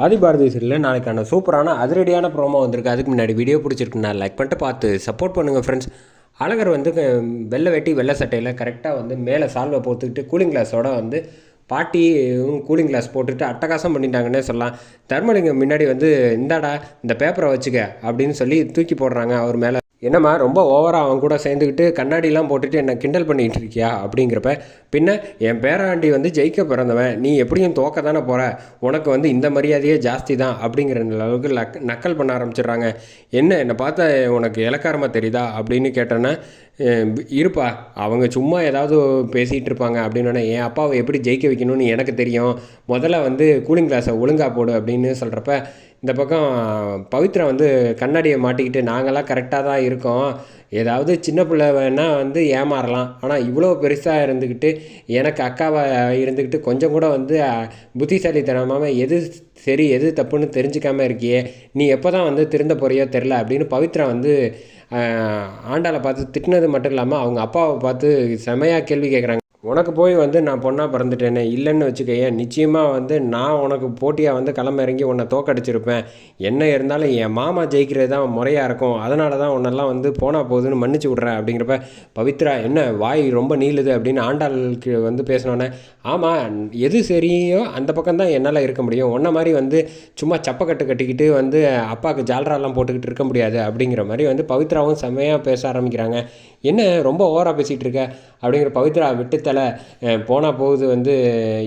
ஆதி பாரதி சீரியலில் நாளைக்கான சூப்பரான அதிரடியான ப்ரோமோ வந்திருக்கு. அதுக்கு முன்னாடி வீடியோ பிடிச்சிருக்குன்னா லைக் பண்ணிட்டு பார்த்து சப்போர்ட் பண்ணுங்கள் ஃப்ரெண்ட்ஸ் அழகர் வந்து வெள்ளை வெட்டி வெள்ளை சட்டையில் கரெக்டாக வந்து மேலே சால்வை போட்டுக்கிட்டு கூலிங் கிளாஸோட வந்து பாட்டியும் கூலிங் கிளாஸ் போட்டுட்டு அட்டகாசம் பண்ணிட்டாங்கன்னே சொல்லலாம். தர்மலிங்கம் முன்னாடி வந்து இந்தாடா இந்த பேப்பரை வச்சுக்க அப்படின்னு சொல்லி தூக்கி போடுறாங்க. அவர் மேலே என்னம்மா ரொம்ப ஓவராக அவன் கூட சேர்ந்துக்கிட்டு கண்ணாடிலாம் போட்டுட்டு என்னை கிண்டல் பண்ணிகிட்டு இருக்கியா அப்படிங்கிறப்ப பின்ன என் பேராண்டி வந்து ஜெயிக்க பிறந்தவன் நீ எப்படியும் தோக்க தானே போகிற உனக்கு வந்து இந்த மரியாதையே ஜாஸ்தி தான் அப்படிங்கிற அளவுக்கு லக் நக்கல் பண்ண ஆரம்பிச்சிடுறாங்க. என்ன என்னை பார்த்தா உனக்கு இலக்காரமாக தெரியுதா அப்படின்னு கேட்டோன்னே இருப்பா அவங்க சும்மா ஏதாவது பேசிகிட்டு இருப்பாங்க அப்படின்னா என் அப்பாவை எப்படி ஜெயிக்க வைக்கணும்னு எனக்கு தெரியும் முதல்ல வந்து கூலிங் கிளாஸை ஒழுங்கா போடு அப்படின்னு சொல்கிறப்ப இந்த பக்கம் பவித்ரா வந்து கண்ணாடியை மாட்டிக்கிட்டு நாங்களாம் கரெக்டாக தான் இருக்கோம். ஏதாவது சின்ன பிள்ளை வேணால் வந்து ஏமாறலாம். ஆனால் இவ்வளோ பெருசாக இருந்துக்கிட்டு எனக்கு அக்காவாக இருந்துக்கிட்டு கொஞ்சம் கூட வந்து புத்திசாலித்தனமாக எது சரி எது தப்புன்னு தெரிஞ்சுக்காமல் இருக்கியே. நீ எப்போ தான் வந்து திருந்த போறியோ தெரில அப்படின்னு பவித்ரா வந்து ஆண்டாளை பார்த்து திட்டினது மட்டும் இல்லாமல் அவங்க அப்பாவை பார்த்து செமையாக கேள்வி கேட்குறாங்க உனக்கு போய் வந்து நான் பொண்ணாக பிறந்துட்டேனே இல்லைன்னு வச்சுக்கேன் நிச்சயமாக வந்து நான் உனக்கு போட்டியாக வந்து களம் இறங்கி உன்னை தோக்கடிச்சிருப்பேன். என்ன இருந்தாலும் என் மாமா ஜெயிக்கிறது தான் முறையாக இருக்கும். அதனால தான் உன்னெல்லாம் வந்து போனால் போகுதுன்னு மன்னிச்சு விட்றேன் அப்படிங்கிறப்ப பவித்ரா என்ன வாய் ரொம்ப நீளுது? அப்படின்னு ஆண்டாளுக்கு வந்து பேசினோன்னே ஆமாம் எது சரியோ அந்த பக்கம் தான் என்னால் இருக்க முடியும். உன்ன மாதிரி வந்து சும்மா சப்பக்கட்டு கட்டிக்கிட்டு வந்து அப்பாவுக்கு ஜால்ராலாம் போட்டுக்கிட்டு இருக்க முடியாது. அப்படிங்கிற மாதிரி வந்து பவித்ராவும் செம்மையாக பேச ஆரம்பிக்கிறாங்க. என்ன ரொம்ப ஓவராக பேசிகிட்டு இருக்க? அப்படிங்கிற பவித்ரா தலை போனால் போகுது வந்து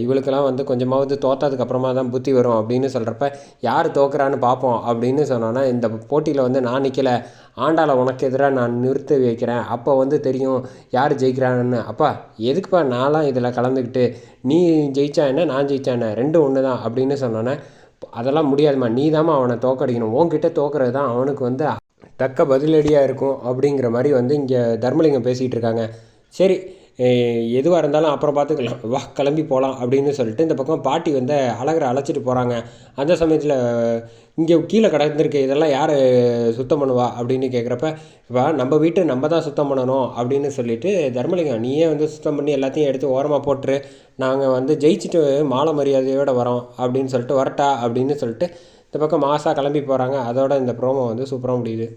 இவளுக்கெல்லாம் வந்து கொஞ்சமாவது தோற்றதுக்கப்புறமா தான் புத்தி வரும் அப்படின்னு சொல்கிறப்ப யார் தோக்குறான்னு பார்ப்போம் அப்படின்னு சொன்னோன்னா இந்த போட்டியில் வந்து நான் நிற்கலை ஆண்டாளை உனக்கு எதிராக நான் நிறுத்தி வைக்கிறேன் அப்போ வந்து தெரியும் யார் ஜெயிக்கிறான்னு அப்பா எதுக்குப்பா நான்லாம் இதில் கலந்துக்கிட்டு நீ ஜெயிச்சா என்ன நான் ஜெயிச்சா என்ன ரெண்டும் ஒன்று தான் அப்படின்னு சொன்னோன்னே அதெல்லாம் முடியாதும்மா நீ தாம்மா அவனை தோக்கடிக்கணும். உன்கிட்ட தோக்குறது தான் அவனுக்கு வந்து தக்க பதிலடியாக இருக்கும் அப்படிங்கிற மாதிரி வந்து இங்கே தர்மலிங்கம் பேசிகிட்டு இருக்காங்க. சரி எதுவாக இருந்தாலும் அப்புறம் பார்த்துக்கலாம். வா கிளம்பி போகலாம் அப்படின்னு சொல்லிட்டு இந்த பக்கம் பாட்டி வந்து அழகரை அழைச்சிட்டு போகிறாங்க அந்த சமயத்தில் இங்கே கீழே கிடந்திருக்க இதெல்லாம் யார் சுத்தம் பண்ணுவா அப்படின்னு கேட்குறப்ப இப்போ நம்ம வீட்டு நம்ம தான் சுத்தம் பண்ணணும் அப்படின்னு சொல்லிட்டு தர்மலிங்கம் நீயே வந்து சுத்தம் பண்ணி எல்லாத்தையும் எடுத்து ஓரமாக போட்டுரு. நாங்கள் வந்து ஜெயிச்சுட்டு மாலை மரியாதையோடு வரோம் அப்படின்னு சொல்லிட்டு வரட்டா அப்படின்னு சொல்லிட்டு இந்த பக்கம் மாசாக கிளம்பி போகிறாங்க அதோட இந்த ப்ரோமோ வந்து சூப்பராக முடியுது.